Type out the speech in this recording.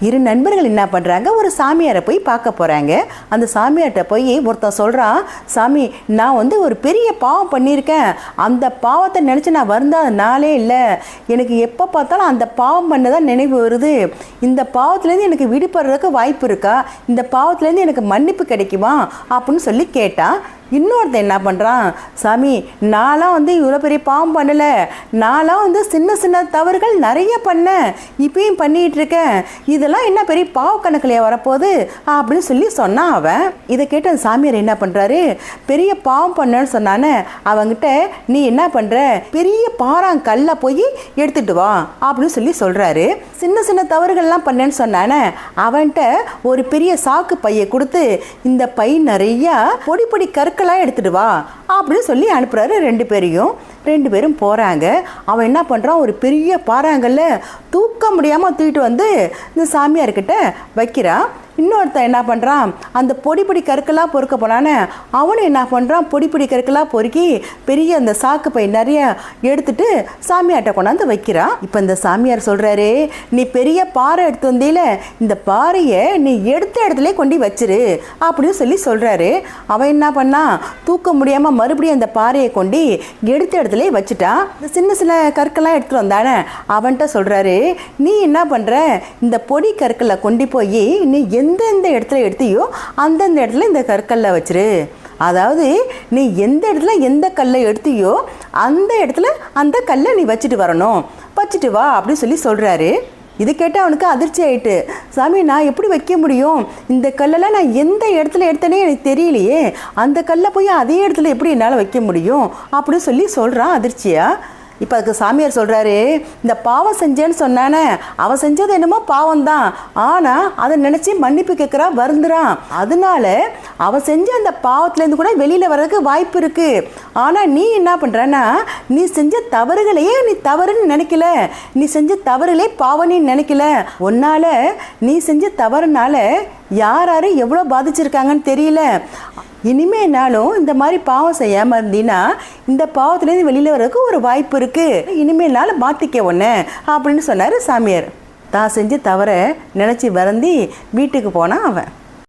இரு நண்பர்கள் என்ன பண்ணுறாங்க ஒரு சாமியாரை போய் பார்க்க போகிறாங்க அந்த சாமியார்கிட்ட போய் ஒருத்தன் சொல்கிறான் சாமி நான் வந்து ஒரு பெரிய பாவம் பண்ணியிருக்கேன். அந்த பாவத்தை நினச்சி நான் வருந்தாத நாளே இல்லை. எனக்கு எப்போ பார்த்தாலும் அந்த பாவம் பண்ணதான் நினைவு வருது. இந்த பாவத்துலேருந்து எனக்கு விடுபடுறதுக்கு வாய்ப்பு இருக்கா? இந்த பாவத்துலேருந்து எனக்கு மன்னிப்பு கிடைக்குமா? அப்படின்னு சொல்லி கேட்டான் இன்னொருத்தன் என்ன பண்ணுறான் சாமி நான்லாம் வந்து இவ்வளோ பெரிய பாவம் பண்ணலை. நான்லாம் வந்து சின்ன சின்ன தவறுகள் நிறைய பண்ணேன். இப்பயும் பண்ணிகிட்டு இருக்கேன். இதெல்லாம் என்ன பெரிய பாவ கணக்கிலையா வரப்போகுது? அப்படின்னு சொல்லி சொன்னான் அவன். இதை கேட்டு அந்த சாமியார் என்ன பண்ணுறாரு பெரிய பாவம் பண்ணேன்னு சொன்னானே. அவங்கிட்ட நீ என்ன பண்ணுற பெரிய பாறாங்கல்ல போய் எடுத்துட்டு வா. அப்படின்னு சொல்லி சொல்கிறாரு சின்ன சின்ன தவறுகள்லாம் பண்ணேன்னு சொன்னானே. அவன்கிட்ட ஒரு பெரிய சாக்கு பையை கொடுத்து இந்த பை நிறையா பொடி பொடி கற்களாக எடுத்துகிட்டு வா அப்படின்னு சொல்லி அனுப்புகிறாரு ரெண்டு பேரையும். ரெண்டு பேரும் போகிறாங்க அவன் என்ன பண்ணுறான் ஒரு பெரிய பாறாங்கல்ல தூக்க முடியாமல் தூக்கிட்டு வந்து இந்த சாமியார்கிட்ட வைக்கிறான். இன்னொருத்தன் என்ன பண்ணுறான் அந்த பொடி பொடி கற்களாக பொறுக்க போனானே அவனும் என்ன பண்ணுறான் பொடி பொடி கற்களாக பொறுக்கி பெரிய அந்த சாக்கு பை நிறைய எடுத்துட்டு சாமியார்கிட்ட கொண்டாந்து வைக்கிறான். இப்போ இந்த சாமியார் சொல்கிறாரு நீ பெரிய பாறை எடுத்து வந்தீல இந்த பாறையை நீ எடுத்த இடத்துல கொண்டு வச்சிரு. அப்படின்னு சொல்லி சொல்கிறாரு அவன் என்ன பண்ணான்? தூக்க முடியாமல் மறுபடியும் அந்த பாறையை கொண்டு எடுத்த இடத்துல வச்சுட்டான். இந்த சின்ன சின்ன கற்கள்லாம் எடுத்துகிட்டு வந்தானே. அவன்கிட்ட சொல்கிறாரு நீ என்ன பண்ணுற இந்த பொடி கற்களை கொண்டு போய் நீ எந்தெந்த இடத்துல எடுத்தியோ அந்தந்த இடத்துல இந்த கற்கல்லை வச்சிரு. அதாவது நீ எந்த இடத்துல எந்த கல்லை எடுத்தியோ அந்த இடத்துல அந்த கல்லை நீ வச்சுட்டு வரணும். வச்சுட்டு வா அப்படின்னு சொல்லி சொல்கிறாரு இது கேட்டால் அவனுக்கு அதிர்ச்சி ஆயிட்டு சாமி நான் எப்படி வைக்க முடியும்? இந்த கல்லெல்லாம் நான் எந்த இடத்துல எடுத்தேனே எனக்கு தெரியலையே. அந்த கல்லை போய் அதே இடத்துல எப்படி என்னால் வைக்க முடியும்? அப்படின்னு சொல்லி சொல்கிறான் அதிர்ச்சியாக இப்போ அதுக்கு சாமியார் சொல்கிறாரு இந்த பாவம் செஞ்சேன்னு சொன்னானே அவன் செஞ்சது என்னமோ பாவம் தான் ஆனால் அதை நினச்சி மன்னிப்பு கேட்குறா வருந்துறான் அதனால அவன் செஞ்ச அந்த பாவத்துலேருந்து கூட வெளியில் வர்றதுக்கு வாய்ப்பு இருக்குது ஆனால் நீ என்ன பண்ணுறன்னா நீ செஞ்ச தவறுகளையே நீ தவறுன்னு நினைக்கல. நீ செஞ்ச தவறுகளே பாவனே நினைக்கல. உன்னால் நீ செஞ்ச தவறுனால யார் யார் எவ்வளோ பாதிச்சிருக்காங்கன்னு தெரியல. இனிமேனாலும் இந்த மாதிரி பாவம் செய்யாமல் இருந்தீன்னா இந்த பாவத்துலேருந்து வெளியில் வர்றதுக்கு ஒரு வாய்ப்பு இருக்குது இனிமேனால மாற்றிக்க ஒன்று அப்படின்னு சொன்னார் சாமியார். தான் செஞ்சு தவற நினச்சி வருந்தி வீட்டுக்கு போனான் அவன்.